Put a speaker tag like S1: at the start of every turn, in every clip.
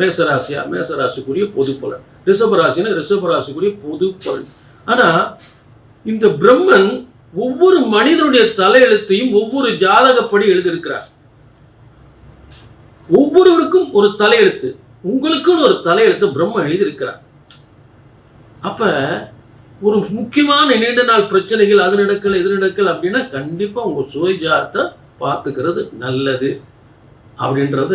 S1: மேசராசியா மேசராசிக்குரிய பொது பலன் ரிஷபராசினா ரிஷபராசிக்குரிய பொது பலன் ஆனா இந்த பிரம்மன் ஒவ்வொரு மனிதனுடைய தலையெழுத்தையும் ஒவ்வொரு ஜாதகப்படி எழுதியிருக்கிறார். ஒவ்வொருவருக்கும் ஒரு தலையெழுத்து உங்களுக்குன்னு ஒரு தலையெழுத்து பிரம்ம எழுதியிருக்கிறார். அப்ப ஒரு முக்கியமான நீண்ட நாள் பிரச்சனைகள் அது நடக்கல இது நடக்கல அப்படின்னா கண்டிப்பா உங்க சுயஜாரத்தை பார்த்துக்கிறது நல்லது அப்படின்றத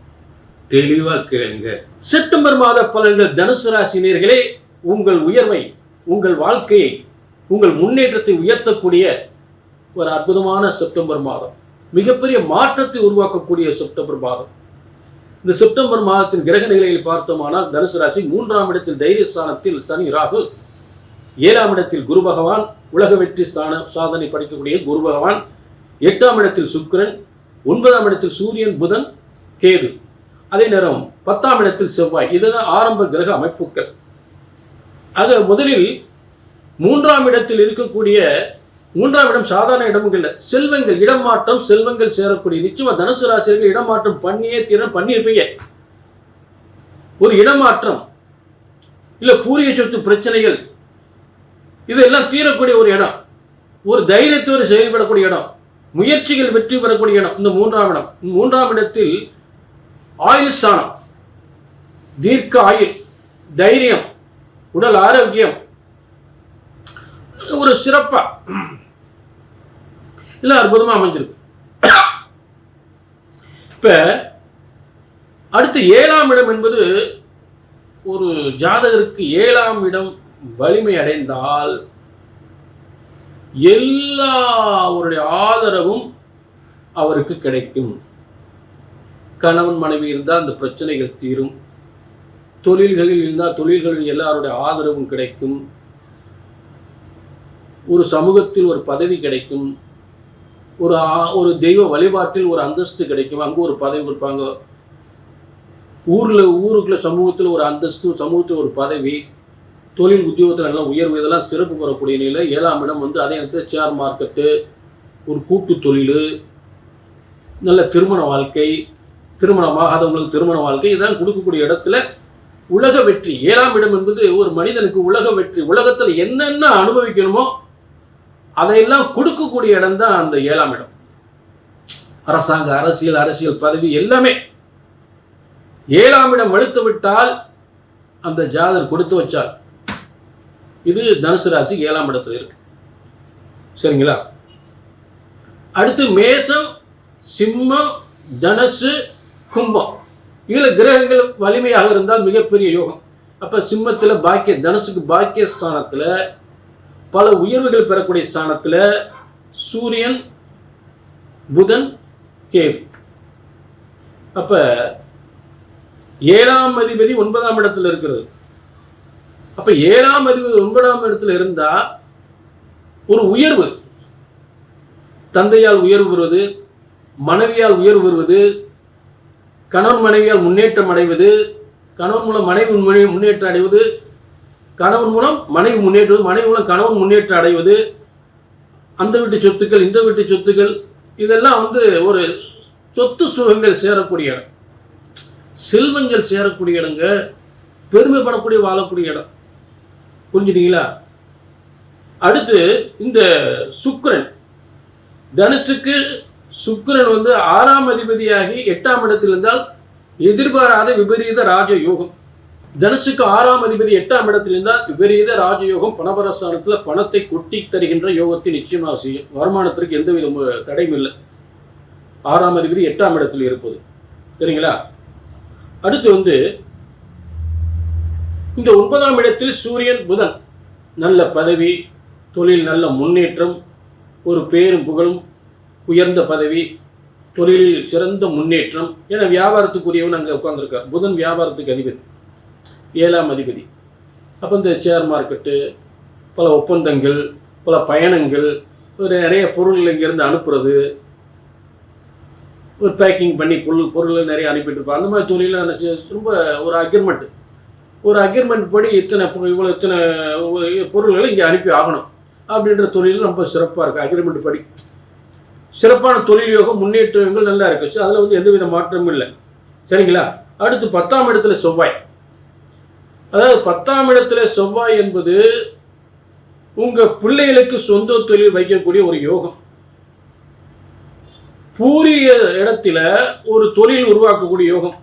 S1: தெளிவாக கேளுங்க. செப்டம்பர் மாத பலன்கள் தனுசு ராசினியர்களே உங்கள் உயர்வை உங்கள் வாழ்க்கையை உங்கள் முன்னேற்றத்தை உயர்த்தக்கூடிய ஒரு அற்புதமான செப்டம்பர் மாதம். மிகப்பெரிய மாற்றத்தை உருவாக்கக்கூடிய செப்டம்பர் மாதம். இந்த செப்டம்பர் மாதத்தின் கிரக நிலையில் பார்த்தோமானால் தனுசு ராசி மூன்றாம் இடத்தில் தைரிய ஸ்தானத்தில் சனி ராகு. ஏழாம் இடத்தில் குரு பகவான் உலக வெற்றி ஸ்தான சாதனை படைக்கக்கூடிய குரு பகவான். எட்டாம் இடத்தில் சுக்கிரன் ஒன்பதாம் இடத்தில் சூரியன் புதன் கேது. அதே நேரம் பத்தாம் இடத்தில் செவ்வாய். இதெல்லாம் ஆரம்ப கிரக அமைப்புகள். ஆக முதலில் மூன்றாம் இடத்தில் இருக்கக்கூடிய மூன்றாம் இடம் சாதாரண இடமும் இல்லை. செல்வங்கள் இடமாற்றம் செல்வங்கள் சேரக்கூடிய நிச்சயமா தனுசு ராசியர்கள் இடமாற்றம் பண்ணியே தீர பண்ணியிருப்பீங்க. ஒரு இடமாற்றம் இல்லை பூரிய சொத்து பிரச்சனைகள் இதெல்லாம் தீரக்கூடிய ஒரு இடம். ஒரு தைரியத்தோடு செயல்படக்கூடிய இடம். முயற்சிகள் வெற்றி பெறக்கூடிய இடம். இந்த மூன்றாம் இடம். மூன்றாம் இடத்தில் ஆயுள் ஸ்தானம் தீர்க்க ஆயுள் தைரியம் உடல் ஆரோக்கியம். ஒரு சிறப்பா இல்லை அற்புதமா அமைஞ்சிருக்கு. இப்ப அடுத்து ஏழாம் இடம் என்பது ஒரு ஜாதகருக்கு ஏழாம் இடம் வலிமை அடைந்தால் எல்லாருடைய ஆதரவும் அவருக்கு கிடைக்கும். கணவன் மனைவி இருந்தால் அந்த பிரச்சனைகள் தீரும். தொழில்களில் இருந்தால் தொழில்களில் எல்லாருடைய ஆதரவும் கிடைக்கும். ஒரு சமூகத்தில் ஒரு பதவி கிடைக்கும். ஒரு ஆ- ஒரு தெய்வ வழிபாட்டில் ஒரு அந்தஸ்து கிடைக்கும். அங்கே ஒரு பதவி கொடுப்பாங்க. ஊரில் ஊருக்குள்ள சமூகத்தில் ஒரு அந்தஸ்து சமூகத்தில் ஒரு பதவி தொழில் உத்தியோகத்தில் நல்லா உயர்வு இதெல்லாம் சிறப்பு பெறக்கூடிய நிலையில் ஏழாம் இடம் வந்து அதே நேரத்தில் ஷேர் மார்க்கெட்டு ஒரு கூட்டு தொழில் நல்ல திருமண வாழ்க்கை திருமணமாகாதவங்களுக்கு திருமண வாழ்க்கை. இதெல்லாம் கொடுக்கக்கூடிய இடத்துல உலக வெற்றி. ஏழாம் இடம் என்பது ஒரு மனிதனுக்கு உலக வெற்றி. உலகத்தில் என்னென்ன அனுபவிக்கணுமோ அதையெல்லாம் கொடுக்கக்கூடிய இடம் தான் அந்த ஏழாம் இடம். அரசாங்க அரசியல் அரசியல் பதவி எல்லாமே. ஏழாம் இடம் வலுத்து விட்டால் அந்த ஜாதர் கொடுத்து வச்சார். இது தனுசு ராசி ஏழாம் இடத்துல இருக்கு. சரிங்களா? அடுத்து மேசம் சிம்மம் தனுசு கும்பம். இதில் கிரகங்கள் வலிமையாக இருந்தால் மிகப்பெரிய யோகம். அப்போ சிம்மத்தில் பாக்கிய தனுசுக்கு பாக்கிய ஸ்தானத்தில் பல உயர்வுகள் பெறக்கூடிய ஸ்தானத்தில் சூரியன் புதன் கேது. அப்போ ஏழாம் அதிபதி ஒன்பதாம் இடத்துல இருக்கிறது. அப்போ ஏழாம் அதிபதி ஒன்பதாம் இடத்துல இருந்தால் ஒரு உயர்வு. தந்தையால் உயர்வு பெறுவது மனைவியால் உயர்வு பெறுவது கணவன் மனைவியால் முன்னேற்றம் அடைவது கணவன் மூலம் மனைவி முன்னேற்றம் அடைவது கணவன் மூலம் மனைவி முன்னேற்றுவது மனைவி மூலம் கணவன் முன்னேற்றம் அடைவது அந்த வீட்டு சொத்துக்கள் இந்த வீட்டு சொத்துக்கள் இதெல்லாம் வந்து ஒரு சொத்து சுகங்கள் சேரக்கூடிய இடம். செல்வங்கள் சேரக்கூடிய இடங்க பெருமைப்படக்கூடிய வாழக்கூடிய இடம். புரிஞ்சுட்டீங்களா? அடுத்து இந்த சுக்கரன் தனுசுக்கு சுக்கிரன் வந்து ஆறாம் அதிபதியாகி எட்டாம் இடத்தில் இருந்தால் எதிர்பாராத விபரீத ராஜ யோகம் தனுசுக்கு ஆறாம் அதிபதி எட்டாம் இடத்தில் இருந்தால் விபரீத ராஜயோகம் பணபரஸ்தானத்தில் பணத்தை கொட்டி தருகின்ற யோகத்தை நிச்சயமாக செய்யும். வருமானத்திற்கு எந்தவித மு- தடையும் இல்லை. ஆறாம் அதிபதி எட்டாம் இடத்தில் இருப்பது. சரிங்களா? அடுத்து வந்து இந்த ஒன்பதாம் இடத்தில் சூரியன் புதன். நல்ல பதவி தொழில் நல்ல முன்னேற்றம் ஒரு பேரும் புகழும் உயர்ந்த பதவி தொழிலில் சிறந்த முன்னேற்றம் ஏன்னா வியாபாரத்துக்குரியவன் அங்கே உட்காந்துருக்கார் புதன் வியாபாரத்துக்கு அதிபதி. ஏழாம் அதிபதி. அப்போ இந்த ஷேர் மார்க்கெட்டு பல ஒப்பந்தங்கள் பல பயணங்கள் ஒரு நிறைய பொருள் இங்கேருந்து அனுப்புறது ஒரு பேக்கிங் பண்ணி பொருள் பொருளை நிறைய அனுப்பிட்டுருப்பாங்க. அந்த மாதிரி தொழிலில் ரொம்ப ஒரு அக்ரிமெண்ட் ஒரு அக்ரிமெண்ட் படி இத்தனை இவ்வளோ இத்தனை பொருள்களை இங்கே அனுப்பி ஆகணும். அப்படின்ற தொழில் ரொம்ப சிறப்பாக இருக்குது அக்ரிமெண்ட் படி. சிறப்பான தொழில் யோகம் முன்னேற்றங்கள் நல்லா இருக்கு. அதில் வந்து எந்தவித மாற்றமும் இல்லை. சரிங்களா? அடுத்து பத்தாம் இடத்துல செவ்வாய். அதாவது பத்தாம் இடத்துல செவ்வாய் என்பது உங்கள் பிள்ளைகளுக்கு சொந்த தொழில் வைக்கக்கூடிய ஒரு யோகம். பூரிய இடத்துல ஒரு தொழில் உருவாக்கக்கூடிய யோகம்.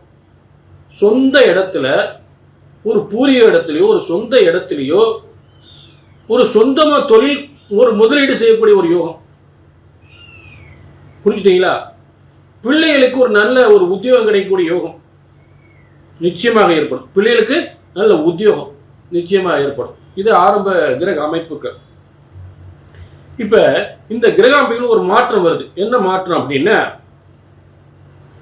S1: சொந்த இடத்துல ஒரு பூரிய இடத்துலையோ ஒரு சொந்த இடத்துலையோ ஒரு சொந்தமாக தொழில் ஒரு முதலீடு செய்யக்கூடிய ஒரு யோகம். புரிஞ்சுட்டீங்களா? பிள்ளைகளுக்கு ஒரு நல்ல ஒரு உத்தியோகம் கிடைக்கக்கூடிய யோகம் நிச்சயமாக ஏற்படும். பிள்ளைகளுக்கு நல்ல உத்தியோகம் நிச்சயமாக ஏற்படும். இது ஆரம்ப கிரக அமைப்புகள். இப்போ இந்த கிரக அமைப்புகள் ஒரு மாற்றம் வருது. என்ன மாற்றம் அப்படின்னா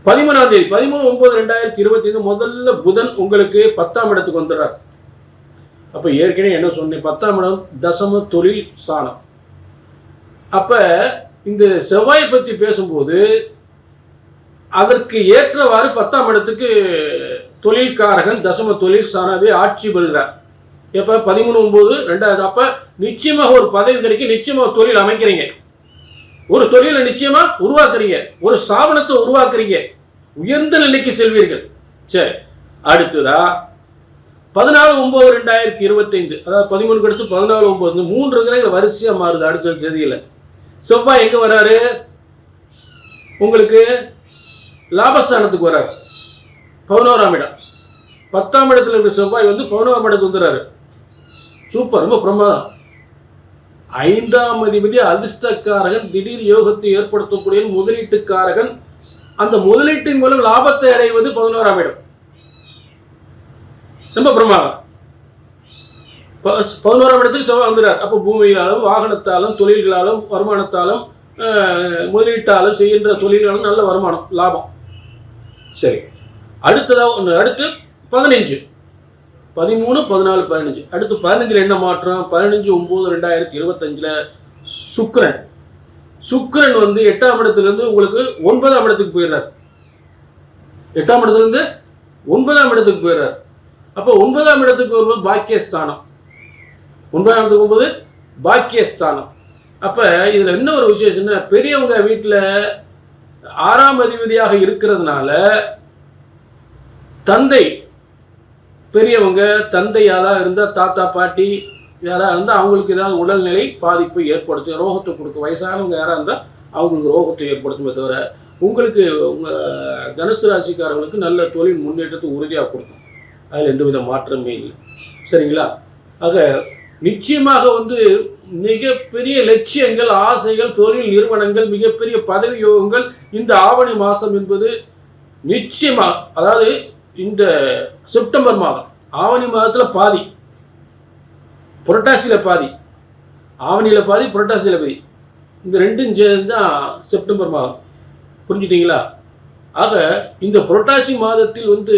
S1: பதிமூணாம் தேதி பதிமூணு ஒன்பது ரெண்டாயிரத்தி இருபத்தி ஐந்து முதல்ல புதன் உங்களுக்கு பத்தாம் இடத்துக்கு வந்துடுறார். அப்போ ஏற்கனவே என்ன சொன்னேன்? பத்தாம் இடம் தசம தொழில் சாணம். அப்போ இந்த செவ்வாயை பற்றி பேசும்போது அதற்கு ஏற்றவாறு பத்தாம் இடத்துக்கு தொழில்காரகன் தசம தொழில் ஸ்தானாவே ஆட்சி பெறுகிறார். எப்போ? பதிமூணு ஒன்பது ரெண்டாவது. அப்போ நிச்சயமாக ஒரு பதவி கிடைக்கும் நிச்சயமாக தொழில் அமைக்கிறீங்க. ஒரு தொழிலை நிச்சயமாக உருவாக்குறீங்க. ஒரு ஸ்தாபனத்தை உருவாக்குறீங்க. உயர்ந்த நிலைக்கு செல்வீர்கள். சரி அடுத்ததா? பதினாலு ஒன்பது ரெண்டாயிரத்தி இருபத்தைந்து. அதாவது பதிமூணுக்கு அடுத்து பதினாலு ஒன்பது. மூன்று கிரகங்கள் வரிசையாக மாறுது அடுத்த செய்தியில் செவ்வாய் எங்க வர்றாரு? உங்களுக்கு லாபஸ்தானத்துக்கு வர்றாரு. பதினோராம் இடம். பத்தாம் இடத்துல இருக்கிற செவ்வாய் வந்து பதினோராம் இடத்துக்கு வந்துடுறாரு. சூப்பர் ரொம்ப பிரமாதம் ஐந்தாம் அதிபதி அதிர்ஷ்டக்காரகன் திடீர் யோகத்தை ஏற்படுத்தக்கூடிய முதலீட்டுக்காரகன். அந்த முதலீட்டின் மூலம் லாபத்தை அடைவது பதினோராம் இடம். ரொம்ப பிரமாதம் பதினோராம் இடத்துக்கு செவ்வாய் வந்துடுறார். அப்போ பூமியினாலும் வாகனத்தாலும் தொழில்களாலும் வருமானத்தாலும் முதலீட்டாலும் செய்கின்ற தொழில்களாலும் நல்ல வருமானம் லாபம். சரி. அடுத்ததாக ஒன்று அடுத்து பதினஞ்சு. பதிமூணு பதினாலு பதினஞ்சு. அடுத்து பதினஞ்சில் என்ன மாற்றம்? பதினஞ்சு ஒம்பது ரெண்டாயிரத்தி இருபத்தஞ்சில் சுக்கரன். சுக்கரன் வந்து எட்டாம் இடத்துலேருந்து உங்களுக்கு ஒன்பதாம் இடத்துக்கு போயிடுறார். எட்டாம் இடத்துலேருந்து ஒன்பதாம் இடத்துக்கு போயிடுறார். அப்போ ஒன்பதாம் இடத்துக்கு வரும்போது பாக்கியஸ்தானம். ஒன்பதாம் இடத்துக்கு போகும்போது பாக்கியஸ்தானம். அப்போ இதில் என்ன ஒரு விசேஷம்னா பெரியவங்க வீட்டில் ஆறாம் அதிபதியாக இருக்கிறதுனால தந்தை பெரியவங்க தந்தை யாராக இருந்தால் தாத்தா பாட்டி யாராக இருந்தால் அவங்களுக்கு ஏதாவது உடல்நிலை பாதிப்பை ஏற்படுத்தும் ரோகத்தை கொடுக்கும். வயசானவங்க யாராக இருந்தால் அவங்களுக்கு ரோகத்தை ஏற்படுத்துமே தவிர உங்களுக்கு உங்கள் தனுசு ராசிக்காரர்களுக்கு நல்ல தொழில் முன்னேற்றத்தை உறுதியாக கொடுக்கும். அதில் எந்தவித மாற்றமே இல்லை. சரிங்களா? ஆக நிச்சயமாக வந்து மிகப்பெரிய லட்சியங்கள் ஆசைகள் தொழில் நிறுவனங்கள் மிகப்பெரிய பதவி யோகங்கள் இந்த ஆவணி மாதம் என்பது நிச்சயமாக அதாவது இந்த செப்டம்பர் மாதம் ஆவணி மாதத்தில் பாதி புரட்டாசியில் பாதி ஆவணியில் பாதி புரட்டாசியில் பாதி. இந்த ரெண்டும் சேர்ந்து தான் செப்டம்பர் மாதம். புரிஞ்சுட்டிங்களா? ஆக இந்த புரட்டாசி மாதத்தில் வந்து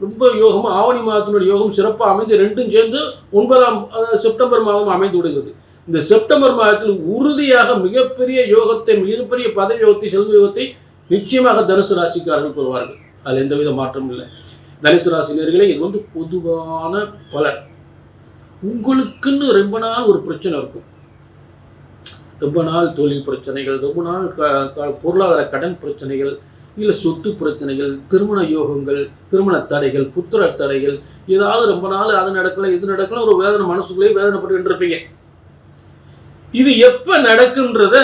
S1: ரொம்ப யோகம் ஆவணி மாதத்தினுடைய யோகம் சிறப்பாக அமைந்து ரெண்டும் சேர்ந்து ஒன்பதாம் அதாவது செப்டம்பர் மாதம் அமைந்து விடுகிறது. இந்த செப்டம்பர் மாதத்தில் உறுதியாக மிகப்பெரிய யோகத்தை மிகப்பெரிய பத யோகத்தை செல்வ யோகத்தை நிச்சயமாக தனுசு ராசிக்காரர்கள் பெறுவார்கள். அதில் எந்தவித மாற்றமும் இல்லை. தனுசு ராசினியர்களே இது வந்து பொதுவான பலன். உங்களுக்குன்னு ரொம்ப நாள் ஒரு பிரச்சனை இருக்கும். ரொம்ப நாள் தொழில் பிரச்சனைகள் ரொம்ப நாள் க க- பொருளாதார கடன் பிரச்சனைகள் இல்லை சொத்து பிரச்சனைகள் திருமண யோகங்கள் திருமண தடைகள் புத்திர தடைகள் ஏதாவது ரொம்ப நாள் அது நடக்கல இது நடக்கல ஒரு வேதனை மனசுக்குள்ளேயே வேதனைப்பட்டு இருப்பீங்க. இது எப்ப நடக்குன்றத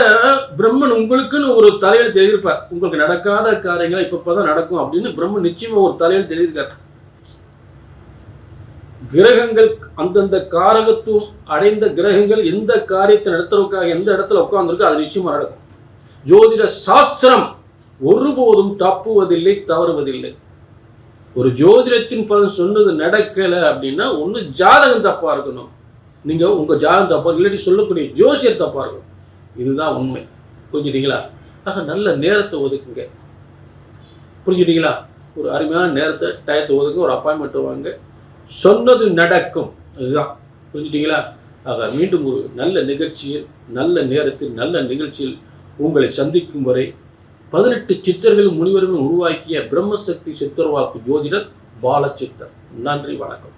S1: பிரம்மன் உங்களுக்குன்னு ஒரு தலையில் தெளிவிருப்பார் உங்களுக்கு நடக்காத காரியங்கள் இப்போ இப்பதான் நடக்கும் அப்படின்னு பிரம்மன் நிச்சயமா ஒரு தலையில் தெளிவிருக்கார் கிரகங்கள் அந்தந்த காரகத்துவம் அடைந்த கிரகங்கள் எந்த காரியத்தை நடத்துறதுக்காக எந்த இடத்துல உட்காந்துருக்கோ அது நிச்சயமா நடக்கும். ஜோதிட சாஸ்திரம் ஒருபோதும் தப்புவதில்லை தவறுவதில்லை. ஒரு ஜோதிடத்தின் பலன் சொன்னது நடக்கலை அப்படின்னா ஒன்று ஜாதகம் தப்பாக இருக்கணும். நீங்கள் உங்கள் ஜாதகம் தப்பாக இல்லாட்டி சொல்லக்கூடிய ஜோசியர் தப்பாக இருக்கும் இதுதான் உண்மை. புரிஞ்சுட்டீங்களா? ஆக நல்ல நேரத்தை ஒதுக்குங்க. புரிஞ்சுட்டீங்களா? ஒரு அருமையான நேரத்தை டயத்தை ஒதுங்க ஒரு அப்பாயின்மெண்ட் வாங்க சொன்னது நடக்கும். அதுதான். புரிஞ்சுட்டீங்களா? ஆக மீண்டும் ஒரு நல்ல நிகழ்ச்சியில் நல்ல நேரத்தில் நல்ல நிகழ்ச்சியில் உங்களை சந்திக்கும் வரை பதினெட்டு சித்தர்களும் முனிவர்களும் உருவாக்கிய பிரம்மசக்தி சித்தர்வாக்கு ஜோதிடர் பாலச்சித்தர் நன்றி வணக்கம்.